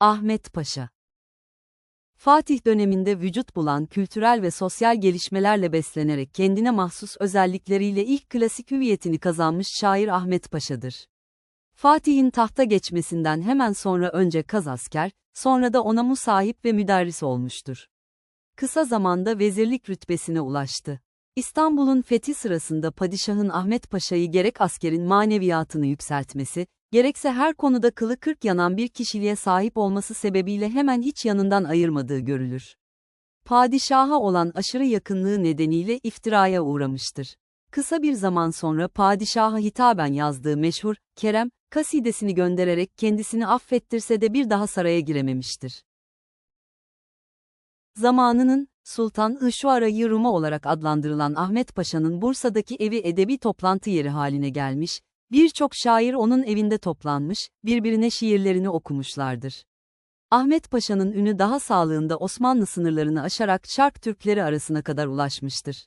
Ahmet Paşa Fatih döneminde vücut bulan kültürel ve sosyal gelişmelerle beslenerek kendine mahsus özellikleriyle ilk klasik hüviyetini kazanmış şair Ahmet Paşa'dır. Fatih'in tahta geçmesinden hemen sonra önce kazasker, sonra da ona musahip ve müderris olmuştur. Kısa zamanda vezirlik rütbesine ulaştı. İstanbul'un fethi sırasında padişahın Ahmet Paşa'yı gerek askerin maneviyatını yükseltmesi, gerekse her konuda kılı kırk yanan bir kişiliğe sahip olması sebebiyle hemen hiç yanından ayırmadığı görülür. Padişaha olan aşırı yakınlığı nedeniyle iftiraya uğramıştır. Kısa bir zaman sonra padişaha hitaben yazdığı meşhur, Kerem, kasidesini göndererek kendisini affettirse de bir daha saraya girememiştir. Zamanının, Sultan Işuara-i Ruma olarak adlandırılan Ahmet Paşa'nın Bursa'daki evi edebi toplantı yeri haline gelmiş, birçok şair onun evinde toplanmış, birbirine şiirlerini okumuşlardır. Ahmet Paşa'nın ünü daha sağlığında Osmanlı sınırlarını aşarak Şark Türkleri arasına kadar ulaşmıştır.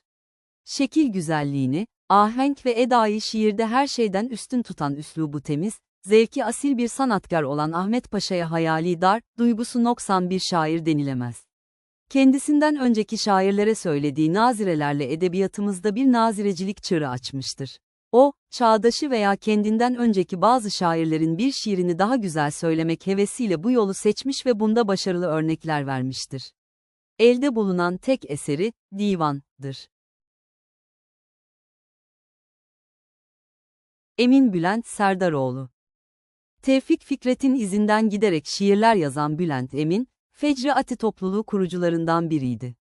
Şekil güzelliğini, ahenk ve edayı şiirde her şeyden üstün tutan üslubu temiz, zevki asil bir sanatkar olan Ahmet Paşa'ya hayali dar, duygusu noksan bir şair denilemez. Kendisinden önceki şairlere söylediği nazirelerle edebiyatımızda bir nazirecilik çığırı açmıştır. O, çağdaşı veya kendinden önceki bazı şairlerin bir şiirini daha güzel söylemek hevesiyle bu yolu seçmiş ve bunda başarılı örnekler vermiştir. Elde bulunan tek eseri, divandır. Emin Bülent Serdaroğlu Tevfik Fikret'in izinden giderek şiirler yazan Bülent Emin, Fecri Ati topluluğu kurucularından biriydi.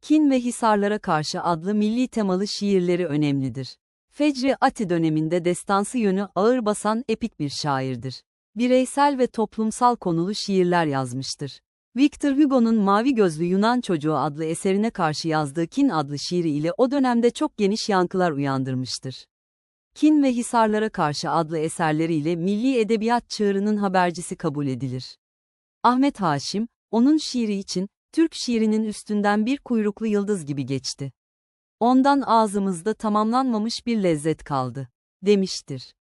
Kin ve Hisarlara Karşı adlı milli temalı şiirleri önemlidir. Fecri Ati döneminde destansı yönü ağır basan epik bir şairdir. Bireysel ve toplumsal konulu şiirler yazmıştır. Victor Hugo'nun Mavi Gözlü Yunan Çocuğu adlı eserine karşı yazdığı Kin adlı şiiri ile o dönemde çok geniş yankılar uyandırmıştır. Kin ve Hisarlara Karşı adlı eserleriyle milli edebiyat çığırının habercisi kabul edilir. Ahmet Haşim, onun şiiri için, Türk şiirinin üstünden bir kuyruklu yıldız gibi geçti. Ondan ağzımızda tamamlanmamış bir lezzet kaldı, demiştir.